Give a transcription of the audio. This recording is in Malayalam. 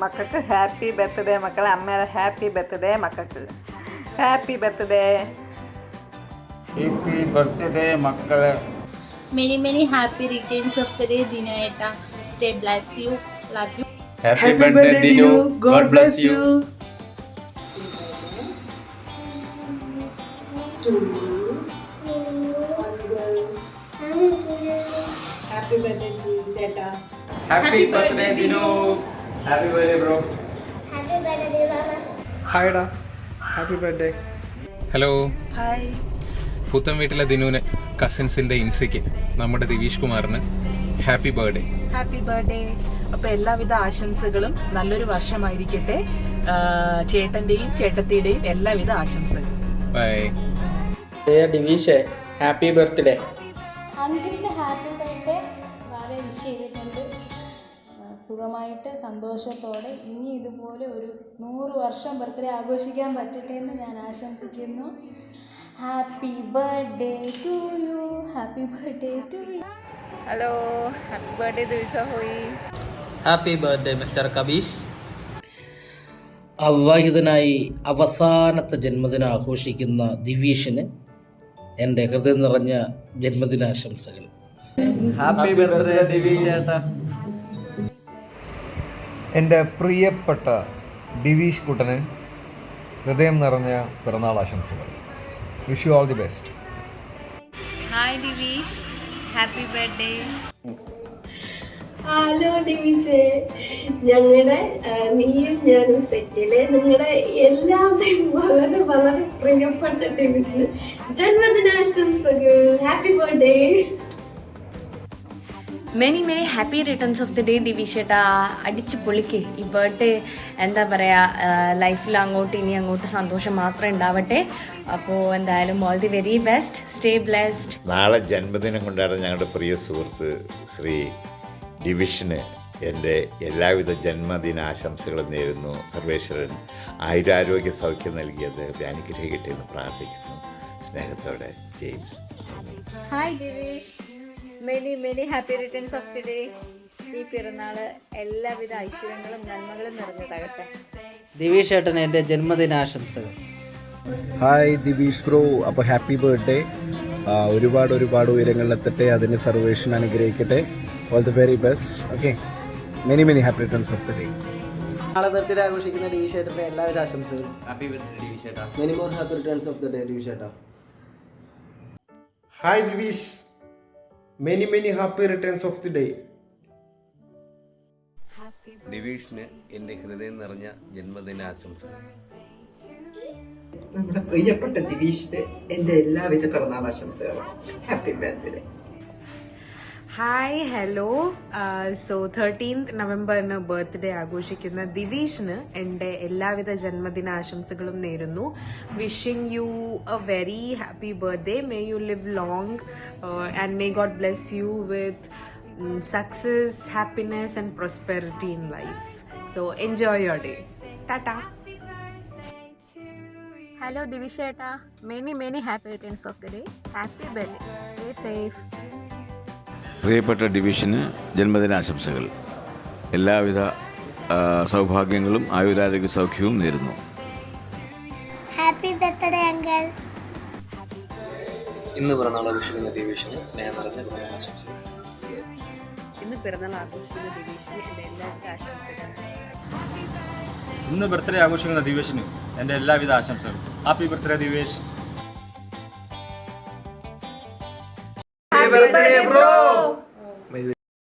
മക്കൾക്ക് ഹാപ്പി ബർത്ത്ഡേ മക്കളെ അമ്മയുടെ ഹാപ്പി ബർത്ത്ഡേ മക്കൾക്ക് ഹാപ്പി ബർത്ത്ഡേ ഹാപ്പി ബർത്ത്ഡേ മക്കളെ Many, many happy returns of the day, Dinaeta. Stay bless you. Love you. Happy birthday Dinu God bless you happy birthday to ചേട്ടാ happy birthday Dinu happy birthday bro ഹായ്ഡാ happy birthday hello hi പുത്തൻ വീട്ടിലെ ദിനുവിന് കസിൻസിന്റെ ഇൻസയ്ക്ക് നമ്മുടെ ദിവീഷ് കുമാറിന് ഹാപ്പി ബർത്ത്ഡേ ഹാപ്പി ബർത്ത്ഡേ അപ്പൊ എല്ലാവിധ ആശംസകളും നല്ലൊരു വർഷമായിരിക്കട്ടെ. ചേട്ടന്റെയും ചേട്ടത്തിയുടെയും എല്ലാവിധ ആശംസകളും. ബൈ ഡിവീഷേ ഹാപ്പി ബർത്ത്ഡേ അങ്കിളിന് ഹാപ്പി ബർത്ത്ഡേ വളരെ വിഷ് ചെയ്തിട്ടുണ്ട്. സുഖമായിട്ട് സന്തോഷത്തോടെ ഇനി ഇതുപോലെ ഒരു നൂറ് വർഷം ബർത്ത്ഡേ ആഘോഷിക്കാൻ പറ്റട്ടെ എന്ന് ഞാൻ ആശംസിക്കുന്നു. Happy birthday to you happy birthday to you hello happy birthday ദിവസം ഹോയി ഹാപ്പി ബർത്ത്ഡേ മിസ്റ്റർ കബീഷ് അവിവാഹിതനായി അവസാനത്തെ ജന്മദിനം ആഘോഷിക്കുന്ന ദിവീഷിന് എന്റെ ഹൃദയം നിറഞ്ഞ ജന്മദിനാശംസകൾ. ഹാപ്പി ബർത്ത്ഡേ ദിവീഷ് ചേട്ടാ എന്റെ പ്രിയപ്പെട്ട ഡിവീഷ് കുട്ടന് ഹൃദയം നിറഞ്ഞ പിറന്നാൾ ആശംസകൾ. Wish you all the best hi Divish happy birthday hello ഡിവിഷേ ഞങ്ങളുടെ നീയും ഞാനും സെറ്റിലെ നിങ്ങളുടെ എല്ലാവരെയും വളരെ വളരെ പ്രിയപ്പെട്ട ഡിവിഷന് ജന്മദിനാശംസകൾ. Happy birthday many many happy returns of the day ദിവിഷേട്ടാ അടിച്ച് പൊളിക്ക്. ഈ ബർത്ത്ഡേ എന്താ പറയുക ലൈഫിൽ അങ്ങോട്ട് ഇനി അങ്ങോട്ട് സന്തോഷം മാത്രം ഉണ്ടാവട്ടെ. അപ്പോൾ എന്തായാലും all the very best stay blessed നാളെ ജന്മദിനം കൊണ്ടാടുന്ന ഞങ്ങളുടെ പ്രിയ സുഹൃത്ത് ശ്രീ ഡിവിഷന് എന്റെ എല്ലാവിധ ജന്മദിന ആശംസകളും നേരുന്നു. സർവേശ്വരൻ ആയുരാരോഗ്യ സൗഖ്യം നൽകി അദ്ദേഹത്തെ അനുഗ്രഹിക്കട്ടെ എന്ന് പ്രാർത്ഥിക്കുന്നു. സ്നേഹത്തോടെ James hi Divish many many happy returns of the day ഈ പിറന്നാൾ എല്ലാവിധ ഐശ്വര്യങ്ങളും നന്മകളും നിറഞ്ഞതാകട്ടെ. ദിവീഷ് ഏട്ടൻ എന്റെ ജന്മദിനാശംസകൾ. ഹായ് ദിവീഷ് ബ്രോ അപ്പോൾ ഹാപ്പി ബർത്ത്ഡേ ഒരുപാട് ഒരുപാട് ഉയരങ്ങളിലെത്തട്ടെ അതിന് സർവേഷൻ അനുഗ്രഹിക്കട്ടെ. All the very best okay many many happy returns of the day നാളെ ബർത്ത്ഡേ ആഘോഷിക്കുന്ന ദിവീഷ് ഏട്ടന്റെ എല്ലാവിധ ആശംസകളും. ഹാപ്പി ബർത്ത്ഡേ ദിവീഷ് ചേട്ടാ many more happy returns of the day Divish ഏട്ടാ hi Divish many many happy returns of the day ദിവീഷിന് എന്റെ ഹൃദയം നിറഞ്ഞ ജന്മദിനാശംസകൾ നമ്മുടെ പ്രിയപ്പെട്ട ദിവീഷിന് എന്റെ എല്ലാവിധ പിറന്നാൾ ആശംസകളും. Happy birthday hi hello so thirteenth നവംബറിന് birthday ആഘോഷിക്കുന്ന ദിവീഷിന് എന്റെ എല്ലാവിധ ജന്മദിനാശംസകളും നേരുന്നു. Wishing you a very happy birthday may you live long and may God bless you with success happiness and prosperity in life so enjoy your day tata hello ദിവിഷേട്ടാ many many happy returns of the day happy birthday stay safe പ്രിയപ്പെട്ട ഡിവിഷന് ജന്മദിനാശംസകൾ. എല്ലാവിധ സൗഭാഗ്യങ്ങളും ആയുരാരോഗ്യ സൗഖ്യവും നേരുന്നു. ഹാപ്പി ബർത്ത്ഡേ അങ്കിൾ ഇന്ന് പിറന്നാൾ ആഘോഷിക്കുന്ന ഡിവിഷന് സ്നേഹം നിറഞ്ഞ ആശംസകൾ ഇന്ന് പിറന്നാൾ ആഘോഷിക്കുന്ന ഡിവിഷന് എന്റെ എല്ലാവിധ ആശംസകൾ ഇന്ന് ബർത്ത്ഡേ ആഘോഷിക്കുന്ന ദിവേഷിന് എന്റെ എല്ലാവിധ ആശംസകളും. Happy birthday Divesh